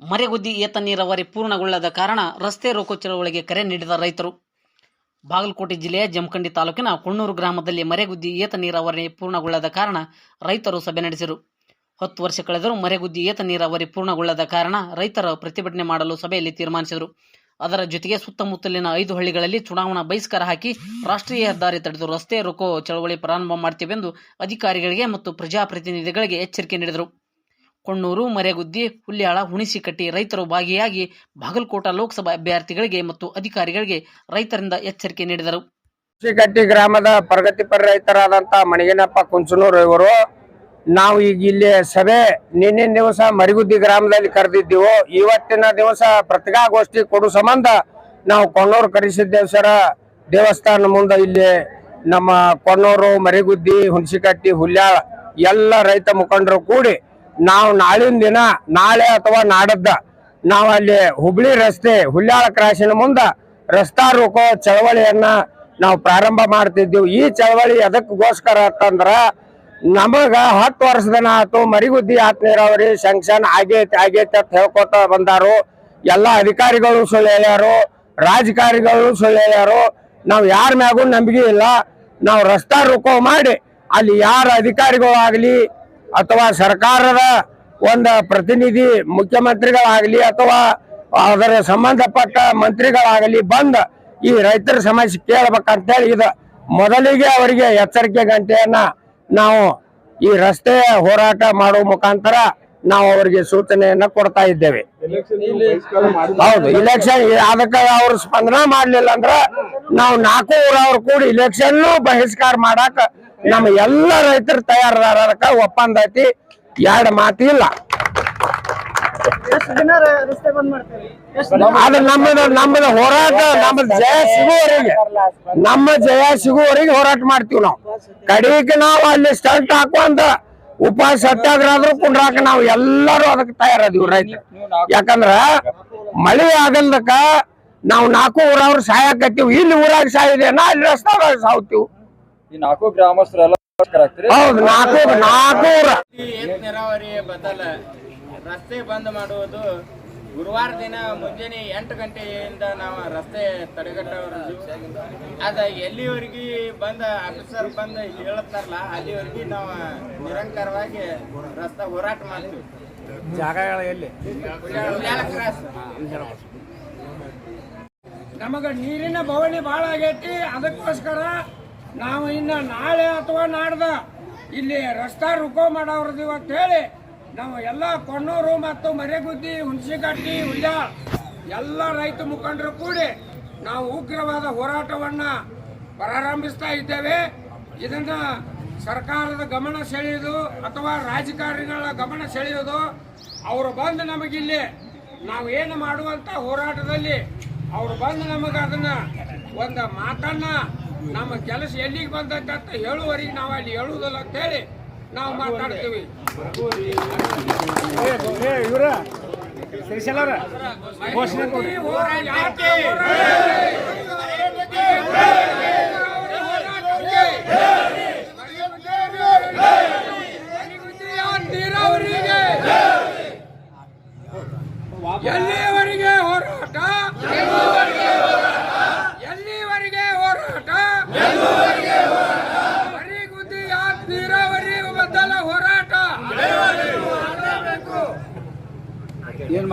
ಮರೆಗುದ್ದಿ ಏತ ನೀರಾವರಿ ಪೂರ್ಣಗೊಳ್ಳದ ಕಾರಣ ರಸ್ತೆ ರೋಕೋ ಚಳವಳಿಗೆ ಕರೆ ನೀಡಿದ ರೈತರು. ಬಾಗಲಕೋಟೆ ಜಿಲ್ಲೆಯ ಜಮಖಂಡಿ ತಾಲೂಕಿನ ಕೊಣ್ಣೂರು ಗ್ರಾಮದಲ್ಲಿ ಮರೆಗುದ್ದಿ ಏತ ನೀರಾವರಿ ಪೂರ್ಣಗೊಳ್ಳದ ಕಾರಣ ರೈತರು ಸಭೆ ನಡೆಸಿದರು ಹತ್ತು ವರ್ಷ ಕಳೆದರೂ ಮರೆಗುದ್ದಿ ಏತ ನೀರಾವರಿ ಪೂರ್ಣಗೊಳ್ಳದ ಕಾರಣ ರೈತರ ಪ್ರತಿಭಟನೆ ಮಾಡಲು ಸಭೆಯಲ್ಲಿ ತೀರ್ಮಾನಿಸಿದರು. ಅದರ ಜೊತೆಗೆ ಸುತ್ತಮುತ್ತಲಿನ ಐದು ಹಳ್ಳಿಗಳಲ್ಲಿ ಚುನಾವಣಾ ಬಹಿಷ್ಕಾರ ಹಾಕಿ ರಾಷ್ಟ್ರೀಯ ಹೆದ್ದಾರಿ ತಡೆದು ರಸ್ತೆ ರೋಕೋ ಚಳವಳಿ ಪ್ರಾರಂಭ ಮಾಡ್ತೀವೆಂದು ಅಧಿಕಾರಿಗಳಿಗೆ ಮತ್ತು ಪ್ರಜಾಪ್ರತಿನಿಧಿಗಳಿಗೆ ಎಚ್ಚರಿಕೆ ನೀಡಿದರು. ಕೊಣ್ಣೂರು, ಮರೆಗುದ್ದಿ, ಹುಲ್ಯಾಳ, ಹುಣಿಸಿಕಟ್ಟಿ ರೈತರು ಭಾಗಿಯಾಗಿ ಬಾಗಲಕೋಟ ಲೋಕಸಭಾ ಅಭ್ಯರ್ಥಿಗಳಿಗೆ ಮತ್ತು ಅಧಿಕಾರಿಗಳಿಗೆ ರೈತರಿಂದ ಎಚ್ಚರಿಕೆ ನೀಡಿದರು. ಹುಣಸಿಕಟ್ಟಿ ಗ್ರಾಮದ ಪ್ರಗತಿಪರ ರೈತರಾದಂತ ಮಣಿಗನಪ್ಪ ಕುಂಚನೂರು ಇವರು, ನಾವು ಈಗ ಇಲ್ಲಿ ಸಭೆ ನಿನ್ನೆ ದಿವಸ ಮರಿಗುದ್ದಿ ಗ್ರಾಮದಲ್ಲಿ ಕರೆದಿದ್ದೆವು. ಇವತ್ತಿನ ದಿವಸ ಪತ್ರಿಕಾಗೋಷ್ಠಿ ಕೊಡು ಸಂಬಂಧ ನಾವು ಕೊಣ್ಣೂರು ಕರೆಸಿದ್ದೇವೆ ಸರ ದೇವಸ್ಥಾನ ಮುಂದೆ ಇಲ್ಲಿ ನಮ್ಮ ಕೊಣ್ಣೂರು, ಮರಿಗುದ್ದಿ, ಹುಣಸಿಕಟ್ಟಿ, ಹುಲ್ಯಾಳ ಎಲ್ಲ ರೈತ ಮುಖಂಡರು ಕೂಡಿ ನಾವು ನಾಳಿನ ದಿನ, ನಾಳೆ ಅಥವಾ ನಾಡದ್ದ ನಾವು ಅಲ್ಲಿ ಹುಬ್ಳಿ ರಸ್ತೆ, ಹುಲ್ಯಾಳ ಕ್ರಾಸಿನ ಮುಂದ ರಸ್ತಾ ರೋಕೋ ಚಳವಳಿಯನ್ನ ನಾವು ಪ್ರಾರಂಭ ಮಾಡ್ತಿದ್ದೀವಿ. ಈ ಚಳವಳಿ ಅದಕ್ಕೋಸ್ಕರ ಅಂತಂದ್ರ ನಮಗ ಹತ್ತು ವರ್ಷದನ ಆತು, ಮರಿಗುದ್ದಿ ಆತ್ ನೀರಾವರಿ ಸಂಕ್ಷನ್ ಆಗೈತಿ ಆಗೈತಿ ಅಂತ ಹೇಳ್ಕೊತ ಬಂದಾರು. ಎಲ್ಲಾ ಅಧಿಕಾರಿಗಳು ಸುಳ್ಳು ಹೇಳ್ಯಾರು, ರಾಜಕಾರಿಗಳು ಸುಳ್ಳು ಹೇಳ್ಯಾರು. ನಾವು ಯಾರ ಮ್ಯಾಗೂ ನಂಬಿಕೆ ಇಲ್ಲ. ನಾವು ರಸ್ತಾ ರೋಕೋ ಮಾಡಿ ಅಲ್ಲಿ ಯಾರ ಅಧಿಕಾರಿಗಳು ಆಗಲಿ ಅಥವಾ ಸರ್ಕಾರದ ಒಂದು ಪ್ರತಿನಿಧಿ ಮುಖ್ಯಮಂತ್ರಿಗಳಾಗಲಿ ಅಥವಾ ಅದರ ಸಂಬಂಧಪಟ್ಟ ಮಂತ್ರಿಗಳಾಗಲಿ ಬಂದ ಈ ರೈತರ ಸಮಸ್ಯೆ ಕೇಳ್ಬೇಕಂತೇಳಿ ಇದು. ಮೊದಲಿಗೆ ಅವರಿಗೆ ಎಚ್ಚರಿಕೆ ಗಂಟೆಯನ್ನ ನಾವು ಈ ರಸ್ತೆ ಹೋರಾಟ ಮಾಡುವ ಮುಖಾಂತರ ನಾವು ಅವರಿಗೆ ಸೂಚನೆಯನ್ನ ಕೊಡ್ತಾ ಇದ್ದೇವೆ. ಹೌದು ಇಲೆಕ್ಷನ್ ಅದಕ್ಕೆ ಅವರು ಸ್ಪಂದನ ಮಾಡಲಿಲ್ಲ ಅಂದ್ರ ನಾವು ನಾಲ್ಕು ಊರವ್ರು ಕೂಡಿ ಇಲೆಕ್ಷನ್ ಬಹಿಷ್ಕಾರ ಮಾಡಾಕ ನಮ್ಮ ಎಲ್ಲ ರೈತರು ತಯಾರದಾರ ಅದಕ್ಕ ಒಪ್ಪಂದ ಐತಿ ಎರಡು ಮಾತಿಲ್ಲ ಅದು ನಮ್ಮದ ನಮ್ಮದ ಹೋರಾಟ ನಮ್ಮ ಜಯ ಸಿಗುವವರೆಗೆ. ನಮ್ಮ ಜಯ ಸಿಗುವವರೆಗೆ ಹೋರಾಟ ಮಾಡ್ತೀವಿ ನಾವು. ಕಡೆಗೆ ನಾವು ಅಲ್ಲಿ ಸ್ಟಂಟ್ ಹಾಕುವಂತ ಉಪವಾಸ ಸತ್ಯಾಗ್ರಹ ಆದ್ರೂ ಕುಂಡ್ರಾಕ ನಾವು ಎಲ್ಲರೂ ಅದಕ್ಕೆ ತಯಾರದೀವಿ ರೈತ ಯಾಕಂದ್ರ ಮಳೆ ಆಗಲ್ದಕ್ಕ ನಾವು ನಾಲ್ಕು ಊರವ್ರು ಸಾಯಕತ್ತೀವಿ. ಇಲ್ಲಿ ಊರಾಗ ಸಾಯಿದೇನ ಅಲ್ಲಿ ರಸ್ತಾದಾಗ ಸಾವ್ತೀವಿ ಈ ನಾಲ್ಕು ಗ್ರಾಮಸ್ಥರೆಲ್ಲ ಹೌದು ನಾಲ್ಕು ನಾಲ್ಕು ಊರ. ನೀರಾವರಿ ಬದಲ? ರಸ್ತೆ ಬಂದ್ ಮಾಡುವುದು ಗುರುವಾರ ದಿನ ಮುಂಜಾನೆ ಎಂಟು ಗಂಟೆಯಿಂದ ನಾವು ರಸ್ತೆ ತಡೆಗಟ್ಟವರು ಅದ ಎಲ್ಲಿವರೆಗೆ ಬಂದ ಆಫೀಸರ್ ಬಂದ ಹೇಳ್ತಾರಲ್ಲ ಅಲ್ಲಿವರೆಗೆ ನಾವು ನಿರಂತರವಾಗಿ ರಸ್ತೆ ಹೋರಾಟ ಮಾಡ್ತೀವಿ. ಉಳ್ಯಾಳ ಕ್ರಾಸ್. ನಮಗ ನೀರಿನ ಬವಣೆ ಭಾಳ ಆಗೈತಿ. ಅದಕ್ಕೋಸ್ಕರ ನಾವು ಇನ್ನ ನಾಳೆ ಅಥವಾ ನಾಡ್ದ ಇಲ್ಲಿ ರಸ್ತಾ ರುಕೋ ಮಾಡವ್ರದಿವ ಅಂತ ಹೇಳಿ ನಾವು ಎಲ್ಲ ಕೊಣ್ಣೂರು ಮತ್ತು ಮರೆಗುದ್ದಿ ಹುಣಸಿಕಟ್ಟಿ ಉಳ್ಯ ಎಲ್ಲ ರೈತ ಮುಖಂಡರು ಕೂಡಿ ನಾವು ಉಗ್ರವಾದ ಹೋರಾಟವನ್ನ ಪ್ರಾರಂಭಿಸ್ತಾ ಇದ್ದೇವೆ. ಇದನ್ನು ಸರ್ಕಾರದ ಗಮನ ಸೆಳೆಯೋದು ಅಥವಾ ರಾಜಕಾರಣಿಗಳ ಗಮನ ಸೆಳೆಯೋದು ಅವರು ಬಂದು ನಮಗಿಲ್ಲಿ ನಾವು ಏನು ಮಾಡುವಂತ ಹೋರಾಟದಲ್ಲಿ ಅವ್ರು ಬಂದು ನಮಗೆ ಅದನ್ನ ಒಂದು ಮಾತನ್ನ ನಮ್ಮ ಕೆಲಸ ಎಲ್ಲಿಗೆ ಬಂದೈತೆ ಅಂತ ಹೇಳುವವರೆಗೆ ನಾವು ಅಲ್ಲಿ ಹೇಳುವುದಿಲ್ಲ ಅಂತೇಳಿ ನಾವು ಮಾತಾಡ್ತೀವಿ ಎಲ್ಲಿಯವರಿಗೆ ಹೋರಾಟ ಏನು